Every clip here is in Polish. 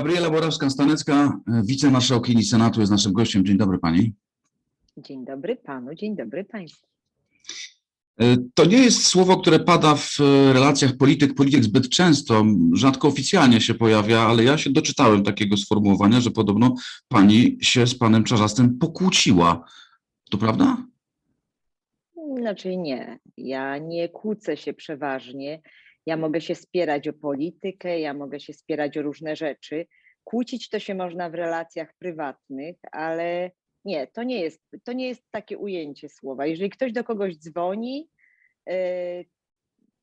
Gabriela Borawska-Stanecka, wicemarszałkini Senatu jest naszym gościem. Dzień dobry pani. Dzień dobry panu, dzień dobry państwu. E, To nie jest słowo, które pada w e, relacjach polityk-polityk zbyt często, rzadko oficjalnie się pojawia, ale ja się doczytałem takiego sformułowania, że podobno pani się z panem Czarzastym pokłóciła. To prawda? Znaczy nie, ja nie kłócę się przeważnie. Ja mogę się spierać o politykę, ja mogę się spierać o różne rzeczy. Kłócić to się można w relacjach prywatnych, ale nie, to nie jest, to nie jest takie ujęcie słowa. Jeżeli ktoś do kogoś dzwoni yy,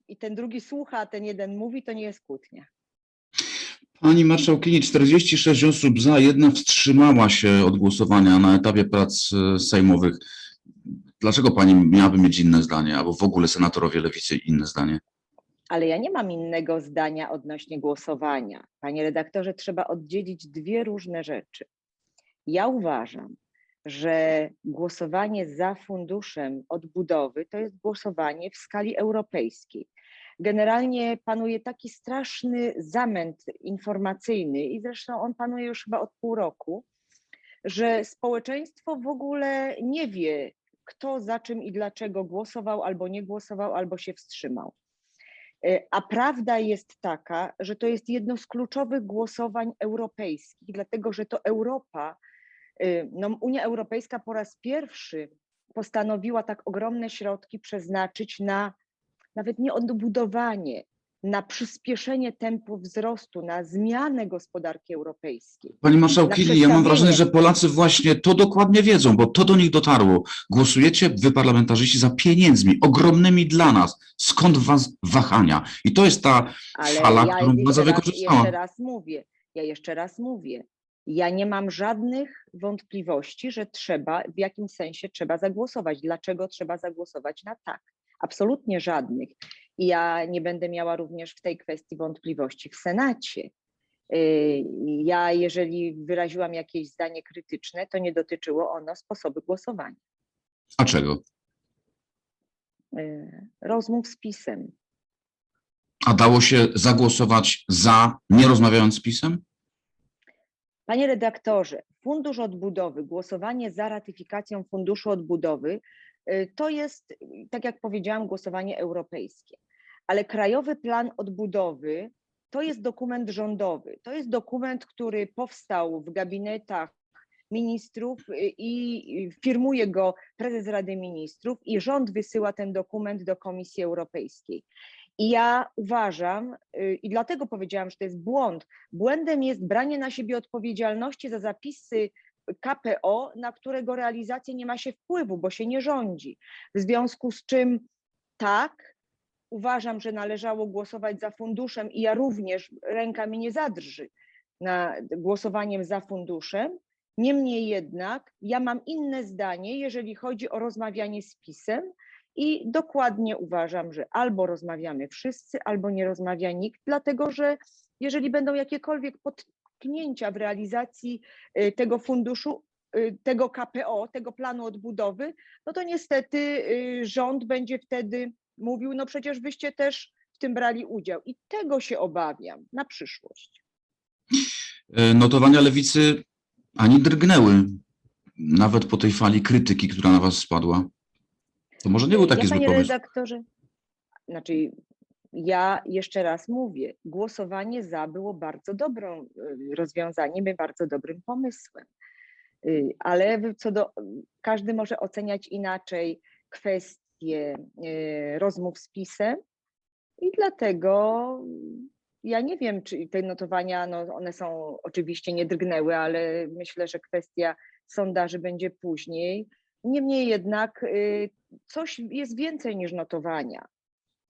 i ten drugi słucha, a ten jeden mówi, to nie jest kłótnia. Pani marszałkini, 46 osób za, jedna wstrzymała się od głosowania na etapie prac e, sejmowych. Dlaczego pani miałaby mieć inne zdanie, albo w ogóle senatorowie lewicy inne zdanie? Ale ja nie mam innego zdania odnośnie głosowania. Panie redaktorze, trzeba oddzielić dwie różne rzeczy. Ja uważam, że głosowanie za funduszem odbudowy to jest głosowanie w skali europejskiej. Generalnie panuje taki straszny zamęt informacyjny i zresztą on panuje już chyba od pół roku, że społeczeństwo w ogóle nie wie, kto za czym i dlaczego głosował albo nie głosował, albo się wstrzymał. E, A prawda jest taka, że to jest jedno z kluczowych głosowań europejskich, dlatego że to Europa, y, no Unia Europejska po raz pierwszy postanowiła tak ogromne środki przeznaczyć na nawet nie odbudowanie, na przyspieszenie tempu wzrostu, na zmianę gospodarki europejskiej. Pani marszałkini, ja mam wrażenie, że Polacy właśnie to dokładnie wiedzą, bo to do nich dotarło. Głosujecie wy parlamentarzyści za pieniędzmi, ogromnymi dla nas. Skąd was wahania? I to jest ta Ale fala, ja którą władza wykorzystała. jeszcze raz mówię, ja jeszcze raz mówię, ja nie mam żadnych wątpliwości, że trzeba, w jakim sensie trzeba zagłosować, dlaczego trzeba zagłosować na tak. Absolutnie żadnych. I ja nie będę miała również w tej kwestii wątpliwości w Senacie. Yy, Ja, jeżeli wyraziłam jakieś zdanie krytyczne, to nie dotyczyło ono sposobu głosowania, A czego? yy, rozmów z PiSem. A dało się zagłosować za, nie rozmawiając z PiSem? Panie redaktorze, Fundusz Odbudowy, głosowanie za ratyfikacją Funduszu Odbudowy y, to jest, y, tak jak powiedziałam, głosowanie europejskie. Ale Krajowy Plan Odbudowy to jest dokument rządowy. To jest dokument, który powstał w gabinetach ministrów i firmuje go prezes Rady Ministrów i rząd wysyła ten dokument do Komisji Europejskiej. I ja uważam, y, i dlatego powiedziałam, że to jest błąd, Błędem jest branie na siebie odpowiedzialności za zapisy KPO, na którego realizację nie ma się wpływu, bo się nie rządzi. W związku z czym tak, uważam, że należało głosować za funduszem i ja również ręka mi nie zadrży na głosowaniem za funduszem. Niemniej jednak ja mam inne zdanie, jeżeli chodzi o rozmawianie z PiSem i dokładnie uważam, że albo rozmawiamy wszyscy, albo nie rozmawia nikt, dlatego że jeżeli będą jakiekolwiek potknięcia w realizacji y, tego funduszu, y, tego KPO, tego planu odbudowy, no to niestety y, rząd będzie wtedy mówił, no przecież wyście też w tym brali udział. I tego się obawiam na przyszłość. E, Notowania lewicy ani drgnęły, nawet po tej fali krytyki, która na was spadła. To może nie był taki ja, zły panie pomysł. redaktorze, znaczy ja jeszcze raz mówię, głosowanie za było bardzo dobrą y, rozwiązaniem i bardzo dobrym pomysłem. Y, Ale co do, każdy może oceniać inaczej kwestie y, rozmów z PiSem i dlatego ja nie wiem, czy te notowania, no one są oczywiście nie drgnęły, ale myślę, że kwestia sondaży będzie później. Niemniej jednak y, coś jest więcej niż notowania.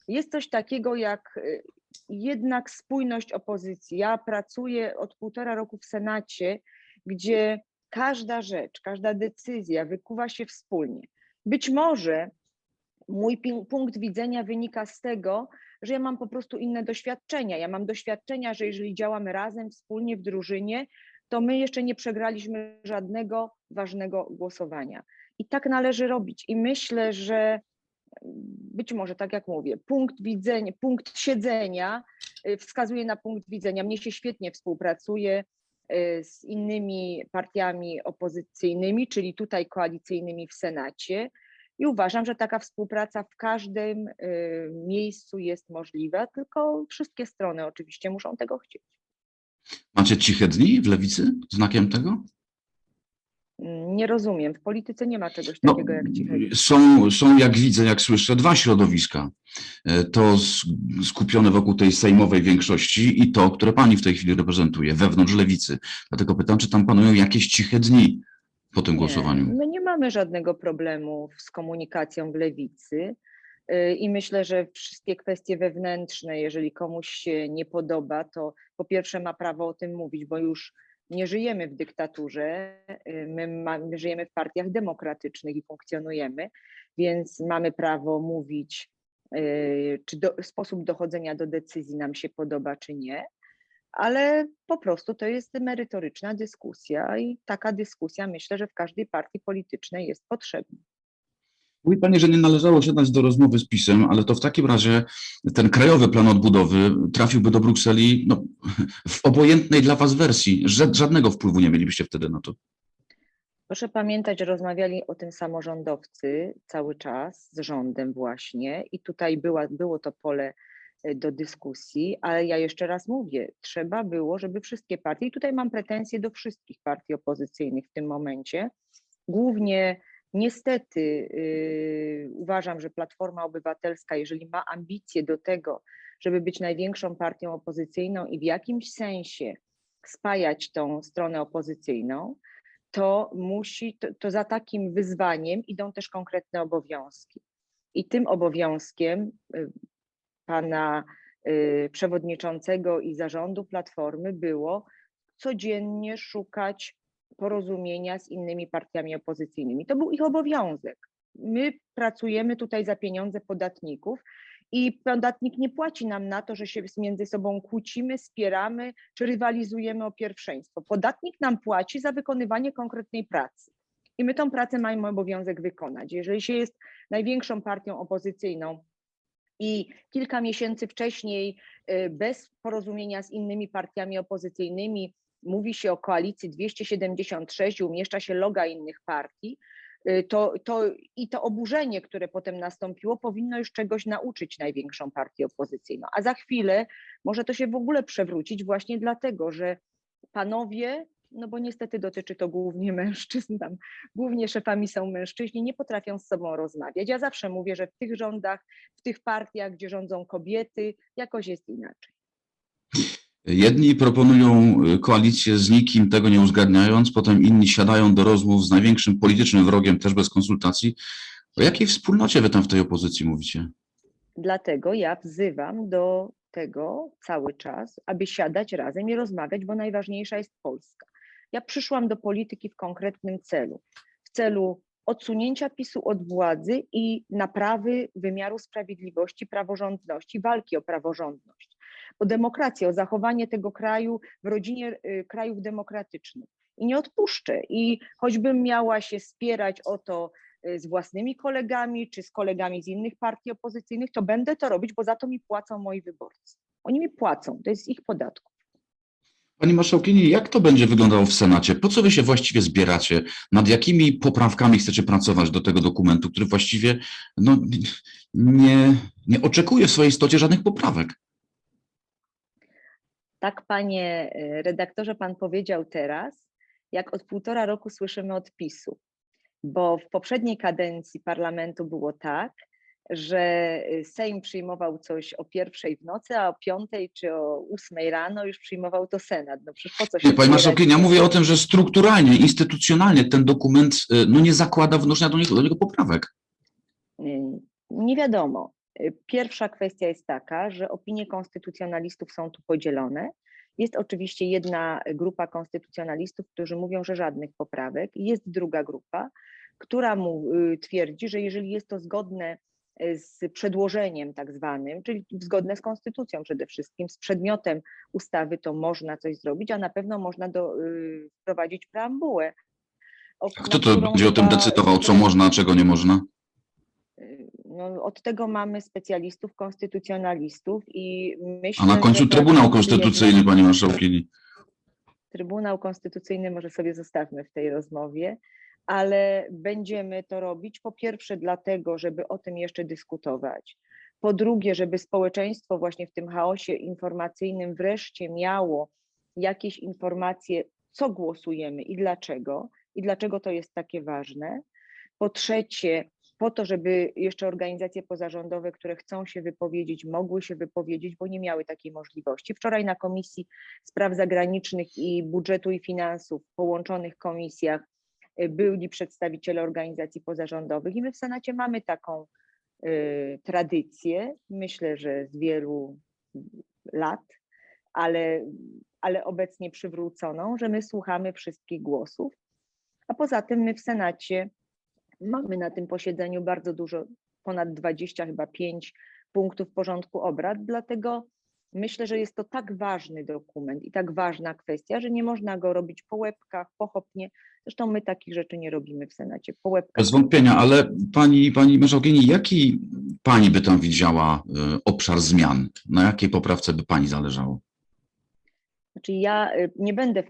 Jest coś takiego jak y, jednak spójność opozycji. Ja pracuję od półtora roku w Senacie, gdzie każda rzecz, każda decyzja wykuwa się wspólnie. Być może mój punkt widzenia wynika z tego, że ja mam po prostu inne doświadczenia. Ja mam doświadczenia, że jeżeli działamy razem, wspólnie w drużynie, to my jeszcze nie przegraliśmy żadnego ważnego głosowania. I tak należy robić. I myślę, że być może, tak jak mówię, punkt widzenia, punkt siedzenia y, wskazuje na punkt widzenia. Mnie się świetnie współpracuje y, z innymi partiami opozycyjnymi, czyli tutaj koalicyjnymi w Senacie. I uważam, że taka współpraca w każdym y, miejscu jest możliwa, tylko wszystkie strony oczywiście muszą tego chcieć. Macie ciche dni w lewicy znakiem tego? Nie rozumiem, w polityce nie ma czegoś No, takiego jak ciche są, są, jak widzę, jak słyszę, dwa środowiska. E, To skupione wokół tej sejmowej większości i to, które pani w tej chwili reprezentuje, wewnątrz lewicy. Dlatego pytam, czy tam panują jakieś ciche dni po tym głosowaniu? Nie, my nie mamy żadnego problemu z komunikacją w lewicy y, i myślę, że wszystkie kwestie wewnętrzne, jeżeli komuś się nie podoba, to po pierwsze ma prawo o tym mówić, bo już nie żyjemy w dyktaturze, y, my, ma, my żyjemy w partiach demokratycznych i funkcjonujemy, więc mamy prawo mówić, y, czy do, sposób dochodzenia do decyzji nam się podoba, czy nie ale po prostu to jest merytoryczna dyskusja i taka dyskusja myślę, że w każdej partii politycznej jest potrzebna. Mówi Pani, że nie należało siadać do rozmowy z PiSem, ale to w takim razie ten krajowy plan odbudowy trafiłby do Brukseli no, w obojętnej dla Was wersji. Ża- Żadnego wpływu nie mielibyście wtedy na to. Proszę pamiętać, że rozmawiali o tym samorządowcy cały czas z rządem właśnie i tutaj była, było to pole do dyskusji, ale ja jeszcze raz mówię, trzeba było, żeby wszystkie partie, i tutaj mam pretensje do wszystkich partii opozycyjnych w tym momencie, głównie niestety yy, uważam, że Platforma Obywatelska, jeżeli ma ambicje do tego, żeby być największą partią opozycyjną i w jakimś sensie spajać tą stronę opozycyjną, to musi, to, to za takim wyzwaniem idą też konkretne obowiązki. I tym obowiązkiem y, pana y, przewodniczącego i zarządu Platformy było codziennie szukać porozumienia z innymi partiami opozycyjnymi. To był ich obowiązek. My pracujemy tutaj za pieniądze podatników i podatnik nie płaci nam na to, że się między sobą kłócimy, spieramy czy rywalizujemy o pierwszeństwo. Podatnik nam płaci za wykonywanie konkretnej pracy. I my tą pracę mamy obowiązek wykonać. Jeżeli się jest największą partią opozycyjną i kilka miesięcy wcześniej y, bez porozumienia z innymi partiami opozycyjnymi mówi się o koalicji 276 i umieszcza się loga innych partii, y, to, to i to oburzenie, które potem nastąpiło, powinno już czegoś nauczyć największą partię opozycyjną. A za chwilę może to się w ogóle przewrócić właśnie dlatego, że panowie, no bo niestety dotyczy to głównie mężczyzn, tam głównie szefami są mężczyźni, nie potrafią z sobą rozmawiać. Ja zawsze mówię, że w tych rządach, w tych partiach, gdzie rządzą kobiety, jakoś jest inaczej. Jedni proponują y, koalicję z nikim, tego nie uzgadniając, potem inni siadają do rozmów z największym politycznym wrogiem, też bez konsultacji. O jakiej wspólnocie wy tam w tej opozycji mówicie? Dlatego ja wzywam do tego cały czas, aby siadać razem i rozmawiać, bo najważniejsza jest Polska. Ja przyszłam do polityki w konkretnym celu, w celu odsunięcia PiSu od władzy i naprawy wymiaru sprawiedliwości, praworządności, walki o praworządność, o demokrację, o zachowanie tego kraju w rodzinie y, krajów demokratycznych. I nie odpuszczę. I choćbym miała się spierać o to y, z własnymi kolegami czy z kolegami z innych partii opozycyjnych, to będę to robić, bo za to mi płacą moi wyborcy. Oni mi płacą, to jest ich podatku. Pani marszałkini, jak to będzie wyglądało w Senacie? Po co wy się właściwie zbieracie? Nad jakimi poprawkami chcecie pracować do tego dokumentu, który właściwie no, nie, nie oczekuje w swojej istocie żadnych poprawek? Tak, panie y, redaktorze, pan powiedział teraz, jak od półtora roku słyszymy od PiSu, bo w poprzedniej kadencji parlamentu było tak, że y, Sejm przyjmował coś o pierwszej w nocy, a o piątej czy o ósmej rano już przyjmował to Senat. No przecież po co się Nie, pani marszałkini, ja mówię o tym, że strukturalnie, instytucjonalnie ten dokument y, no, nie zakłada wnoszenia do niego, do niego poprawek. Y, Nie wiadomo. Pierwsza kwestia jest taka, że opinie konstytucjonalistów są tu podzielone. Jest oczywiście jedna grupa konstytucjonalistów, którzy mówią, że żadnych poprawek. Jest druga grupa, która mu twierdzi, że jeżeli jest to zgodne z przedłożeniem tak zwanym, czyli zgodne z konstytucją przede wszystkim, z przedmiotem ustawy, to można coś zrobić, a na pewno można do, y, wprowadzić preambułę. o- kto to będzie o tym decydował, co można, a czego nie można? no, od tego mamy specjalistów, konstytucjonalistów i myślę, A na że końcu to Trybunał Konstytucyjny, pani marszałkini. Trybunał Konstytucyjny może sobie zostawmy w tej rozmowie, ale będziemy to robić po pierwsze dlatego, żeby o tym jeszcze dyskutować. Po drugie, żeby społeczeństwo właśnie w tym chaosie informacyjnym wreszcie miało jakieś informacje, co głosujemy i dlaczego, i dlaczego to jest takie ważne. Po trzecie, po to, żeby jeszcze organizacje pozarządowe, które chcą się wypowiedzieć, mogły się wypowiedzieć, bo nie miały takiej możliwości. Wczoraj na Komisji Spraw Zagranicznych i Budżetu i Finansów, w połączonych komisjach, byli przedstawiciele organizacji pozarządowych i my w Senacie mamy taką y, tradycję, myślę, że z wielu lat, ale, ale obecnie przywróconą, że my słuchamy wszystkich głosów. A poza tym my w Senacie mamy na tym posiedzeniu bardzo dużo, ponad 20, chyba 5 punktów porządku obrad, dlatego myślę, że jest to tak ważny dokument i tak ważna kwestia, że nie można go robić po łebkach, pochopnie. Zresztą my takich rzeczy nie robimy w Senacie, po łebkach. Bez wątpienia, ale pani, pani marszałkini, jaki pani by tam widziała y, obszar zmian? Na jakiej poprawce by pani zależało? Znaczy ja y, nie będę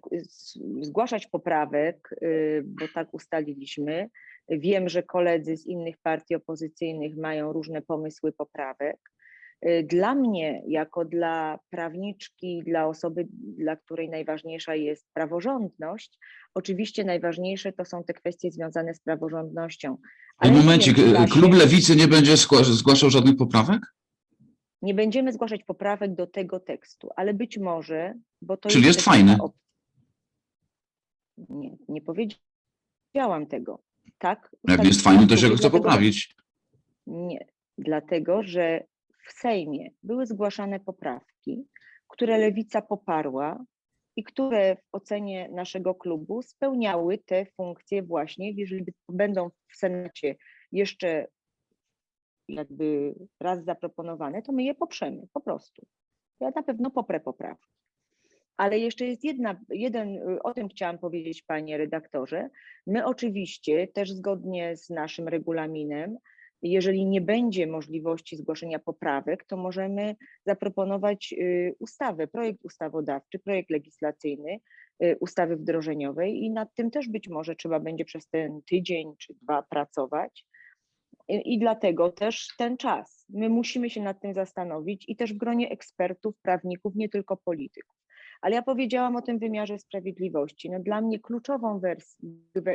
zgłaszać poprawek, y, bo tak ustaliliśmy. Wiem, że koledzy z innych partii opozycyjnych mają różne pomysły poprawek. Y, Dla mnie, jako dla prawniczki, dla osoby, dla której najważniejsza jest praworządność, oczywiście najważniejsze to są te kwestie związane z praworządnością. Ale Momencik, y, da się- klub Lewicy nie będzie zgła- zgłaszał żadnych poprawek? Nie będziemy zgłaszać poprawek do tego tekstu, ale być może, bo to Czyli jest fajny. taka op- Nie, nie powiedziałam tego. Tak. Jak jest fajny, to się go chce poprawić. Nie, dlatego że w Sejmie były zgłaszane poprawki, które Lewica poparła i które w ocenie naszego klubu spełniały te funkcje właśnie, jeżeli będą w Senacie jeszcze jakby raz zaproponowane, to my je poprzemy po prostu. Ja na pewno poprę poprawki. Ale jeszcze jest jedna, jeden, y, o tym chciałam powiedzieć, panie redaktorze. My oczywiście też zgodnie z naszym regulaminem, jeżeli nie będzie możliwości zgłoszenia poprawek, to możemy zaproponować y, ustawę, projekt ustawodawczy, projekt legislacyjny, y, ustawy wdrożeniowej i nad tym też być może trzeba będzie przez ten tydzień czy dwa pracować. I, dlatego też ten czas. My musimy się nad tym zastanowić i też w gronie ekspertów, prawników, nie tylko polityków. Ale ja powiedziałam o tym wymiarze sprawiedliwości. No dla mnie kluczową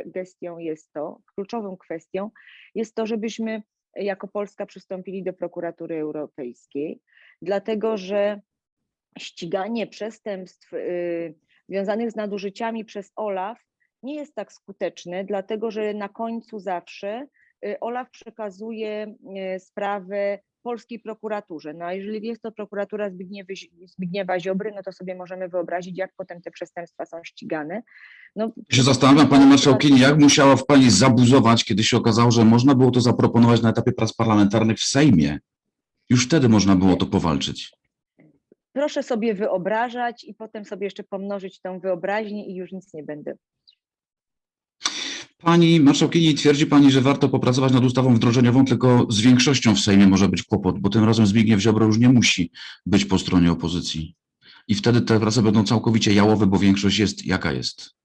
gestią jest to, kluczową kwestią jest to, żebyśmy jako Polska przystąpili do prokuratury europejskiej, dlatego że ściganie przestępstw y, związanych z nadużyciami przez OLAF nie jest tak skuteczne, dlatego że na końcu zawsze y, OLAF przekazuje y, sprawę polskiej prokuraturze. No a jeżeli jest to prokuratura Zbigniewy, Zbigniewa Ziobry, no to sobie możemy wyobrazić, jak potem te przestępstwa są ścigane. No, się zastanawiam, pani marszałkini, jak musiała w pani zabuzować, kiedy się okazało, że można było to zaproponować na etapie prac parlamentarnych w Sejmie. Już wtedy można było to powalczyć. Proszę sobie wyobrażać i potem sobie jeszcze pomnożyć tą wyobraźnię i już nic nie będę. Pani marszałkini, twierdzi pani, że warto popracować nad ustawą wdrożeniową, tylko z większością w Sejmie może być kłopot, bo tym razem Zbigniew Ziobro już nie musi być po stronie opozycji. I wtedy te prace będą całkowicie jałowe, bo większość jest jaka jest.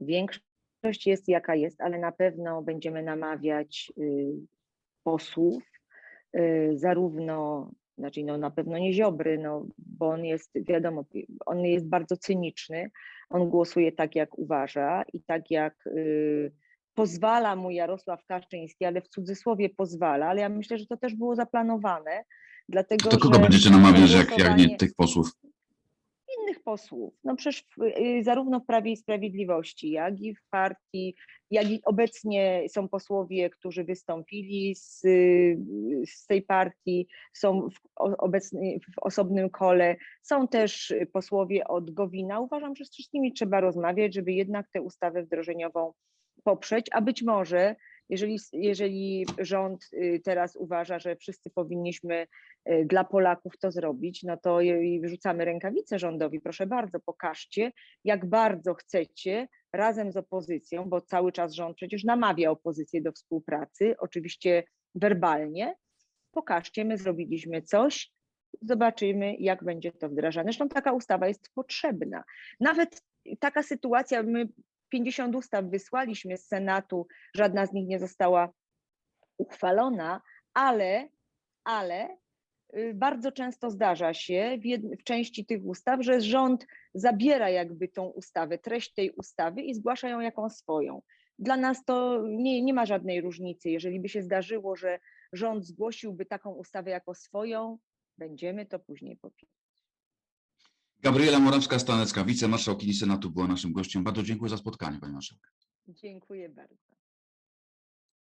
Większość jest jaka jest, ale na pewno będziemy namawiać y, posłów, y, zarówno, znaczy no na pewno nie Ziobry, no, bo on jest, wiadomo, on jest bardzo cyniczny, on głosuje tak, jak uważa i tak, jak y, pozwala mu Jarosław Kaczyński, ale w cudzysłowie pozwala, ale ja myślę, że to też było zaplanowane, dlatego To kogo że będziecie namawiać, jak, jak nie tych posłów? Innych posłów. No przecież y, zarówno w Prawie i Sprawiedliwości, jak i w partii, jak i obecnie są posłowie, którzy wystąpili z, y, z tej partii, są w, obecnie w osobnym kole, są też posłowie od Gowina. Uważam, że z wszystkimi trzeba rozmawiać, żeby jednak tę ustawę wdrożeniową poprzeć, a być może jeżeli, jeżeli rząd y, teraz uważa, że wszyscy powinniśmy y, dla Polaków to zrobić, no to wyrzucamy rękawice rządowi. Proszę bardzo, pokażcie, jak bardzo chcecie razem z opozycją, bo cały czas rząd przecież namawia opozycję do współpracy, oczywiście werbalnie. Pokażcie, my zrobiliśmy coś zobaczymy, jak będzie to wdrażane. Zresztą taka ustawa jest potrzebna. Nawet taka sytuacja, my 50 ustaw wysłaliśmy z Senatu, żadna z nich nie została uchwalona, ale, ale y, bardzo często zdarza się w, jed- w części tych ustaw, że rząd zabiera jakby tą ustawę, treść tej ustawy i zgłasza ją jako swoją. Dla nas to nie, nie ma żadnej różnicy. Jeżeli by się zdarzyło, że rząd zgłosiłby taką ustawę jako swoją, będziemy to później popierać. Gabriela Morawska-Stanecka, wicemarszałkini Senatu była naszym gościem. Bardzo dziękuję za spotkanie, pani marszałek. Dziękuję bardzo.